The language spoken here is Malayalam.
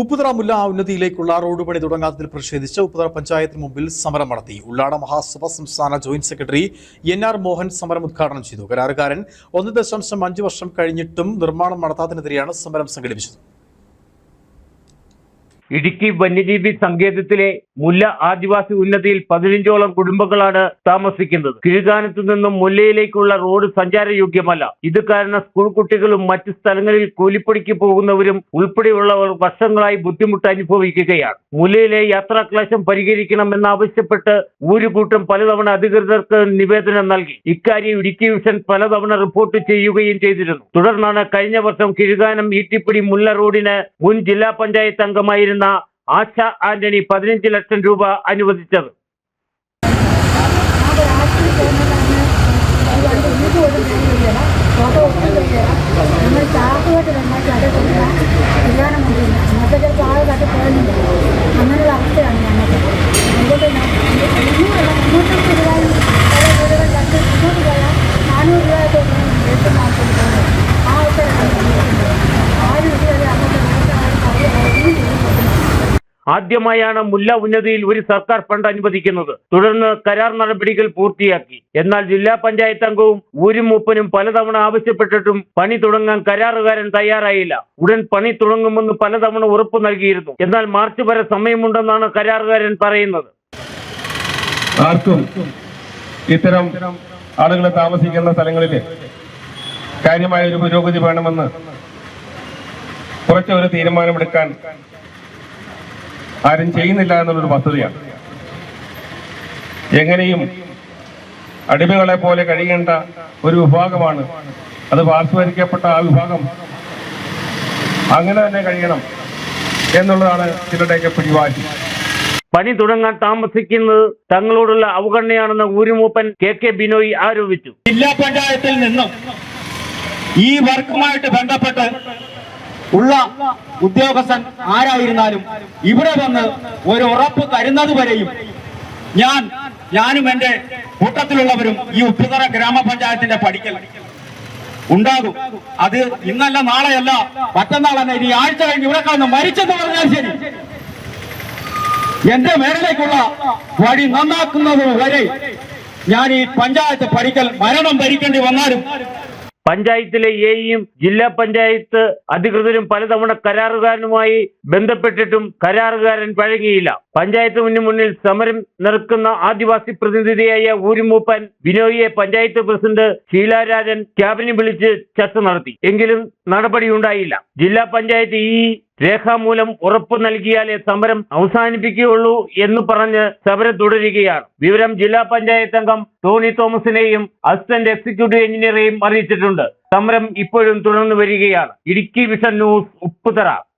ഉപ്പുതറ മുല്ല ഉന്നതിയിലേക്കുള്ള റോഡ് പണി തുടങ്ങാത്തതിൽ പ്രതിഷേധിച്ച് ഉപ്പുതറ പഞ്ചായത്തിന് മുമ്പിൽ സമരം നടത്തി. ഉള്ളാട മഹാസഭ സംസ്ഥാന joint secretary N R Mohan സമരം ഉദ്ഘാടനം ചെയ്തു. കരാറുകാരൻ ഒന്ന് ദശാംശം അഞ്ച് വർഷം കഴിഞ്ഞിട്ടും നിർമ്മാണം നടത്താത്തതിനെതിരെയാണ് സമരം സംഘടിപ്പിച്ചത്. ഇടുക്കി വന്യജീവി സങ്കേതത്തിലെ മുല്ല ആദിവാസി ഉന്നതിയിൽ പതിനഞ്ചോളം കുടുംബങ്ങളാണ് താമസിക്കുന്നത്. കിഴുകാനത്തു നിന്നും മുല്ലയിലേക്കുള്ള റോഡ് സഞ്ചാരയോഗ്യമല്ല. ഇത് കാരണം സ്കൂൾ കുട്ടികളും മറ്റ് സ്ഥലങ്ങളിൽ കൂലിപ്പണിക്ക് പോകുന്നവരും ഉൾപ്പെടെയുള്ളവർ വർഷങ്ങളായി ബുദ്ധിമുട്ട് അനുഭവിക്കുകയാണ്. മുല്ലയിലെ യാത്രാക്ലേശം പരിഹരിക്കണമെന്നാവശ്യപ്പെട്ട് ഊരുകൂട്ടം പലതവണ അധികൃതർക്ക് നിവേദനം നൽകി. ഇക്കാര്യം ഇടുക്കി വിഷൻ പലതവണ റിപ്പോർട്ട് ചെയ്യുകയും ചെയ്തിരുന്നു. തുടർന്നാണ് കഴിഞ്ഞ വർഷം കിഴുകാനം ഈട്ടിപ്പിടി മുല്ല റോഡിന് മുൻ ജില്ലാ പഞ്ചായത്ത് അംഗമായിരുന്ന ആശ ആന്റണി പതിനഞ്ച് ലക്ഷം രൂപ അനുവദിച്ചത്. ഞങ്ങൾ ചാക്കുമായിട്ട് നന്നാക്കി അതൊക്കെ കൊണ്ടില്ല അന്നത്തെ ചിലപ്പോൾ ആൾ പോകുന്നില്ല അങ്ങനെയുള്ള ആദ്യമായാണ് മുല്ല ഉന്നതിയിൽ ഒരു സർക്കാർ ഫണ്ട് അനുവദിക്കുന്നത്. തുടർന്ന് കരാർ നടപടികൾ പൂർത്തിയാക്കി. എന്നാൽ ജില്ലാ പഞ്ചായത്ത് അംഗവും ഊരും മൂപ്പനും പലതവണ ആവശ്യപ്പെട്ടിട്ടും പണി തുടങ്ങാൻ കരാറുകാരൻ തയ്യാറായില്ല. ഉടൻ പണി തുടങ്ങുമെന്ന് പലതവണ ഉറപ്പു നൽകിയിരുന്നു. എന്നാൽ മാർച്ച് വരെ സമയമുണ്ടെന്നാണ് കരാറുകാരൻ പറയുന്നത്. ആർക്കും ഇത്തരം ആളുകൾ താമസിക്കുന്ന സ്ഥലങ്ങളിൽ കാര്യമായ ഒരു പുരോഗതി വേണമെന്ന് കുറച്ചൊരു തീരുമാനമെടുക്കാൻ ആരും ചെയ്യുന്നില്ല എന്നുള്ളൊരു വസ്തുതയാണ് എങ്ങനെയും അടിമകളെ പോലെ കഴിയേണ്ട ഒരു വിഭാഗമാണ് അത് പാർശ്വവരിക്കപ്പെട്ട ആ വിഭാഗം. അങ്ങനെ തന്നെ കഴിയണം എന്നുള്ളതാണ് ചിലരുടെയൊക്കെ പിടിവാശി. പണി തുടങ്ങാൻ താമസിക്കുന്നത് തങ്ങളോടുള്ള അവഗണനയാണെന്ന് ഊരുമൂപ്പൻ കെ കെ ബിനോയി ആരോപിച്ചു. ജില്ലാ പഞ്ചായത്തിൽ നിന്നും ഈ വർക്കുമായിട്ട് ബന്ധപ്പെട്ട് ഉള്ള ഉദ്യോഗസ്ഥൻ ആരായിരുന്നാലും ഇവിടെ വന്ന് ഒരു ഉറപ്പ് തരുന്നത് വരെയും ഞാൻ ഞാനും എന്റെ കൂട്ടത്തിലുള്ളവരും ഈ ഉപ്പുതറ ഗ്രാമപഞ്ചായത്തിന്റെ പഠിക്കൽ ഉണ്ടാകും. അത് ഇന്നല്ല നാളെയല്ല മറ്റന്നാളല്ല. ഇനി ആഴ്ച കഴിഞ്ഞ് ഇവിടെ കാണുന്നു മരിച്ചെന്ന് പറഞ്ഞാൽ ശരി. എന്റെ മേഖലയ്ക്കുള്ള വഴി നന്നാക്കുന്നത് വരെ ഞാൻ ഈ പഞ്ചായത്ത് പഠിക്കൽ മരണം ഭരിക്കേണ്ടി വന്നാലും പഞ്ചായത്തിലെ എയും ജില്ലാ പഞ്ചായത്ത് അധികൃതരും പലതവണ കരാറുകാരനുമായി ബന്ധപ്പെട്ടിട്ടും കരാറുകാരൻ വഴങ്ങിയില്ല പഞ്ചായത്ത് മുന്നിൽ സമരം നിർക്കുന്ന ആദിവാസി പ്രതിനിധിയായ ഊരുമൂപ്പൻ ബിനോയിയെ പഞ്ചായത്ത് പ്രസിഡന്റ് ശീലാരാജൻ ക്യാബിനെ വിളിച്ച് ചർച്ച നടത്തി. എങ്കിലും നടപടിയുണ്ടായില്ല. ജില്ലാ പഞ്ചായത്ത് ഈ രേഖാമൂലം ഉറപ്പ് നൽകിയാലേ സമരം അവസാനിപ്പിക്കുകയുള്ളൂ എന്ന് പറഞ്ഞ് സമരം തുടരുകയാണ്. വിവരം ജില്ലാ പഞ്ചായത്ത് അംഗം ടോണി തോമസിനെയും അസിസ്റ്റന്റ് എക്സിക്യൂട്ടീവ് എഞ്ചിനീയറെയും അറിയിച്ചിട്ടുണ്ട്. സമരം ഇപ്പോഴും തുടർന്നു വരികയാണ്. Idukki Vision News Upputhara.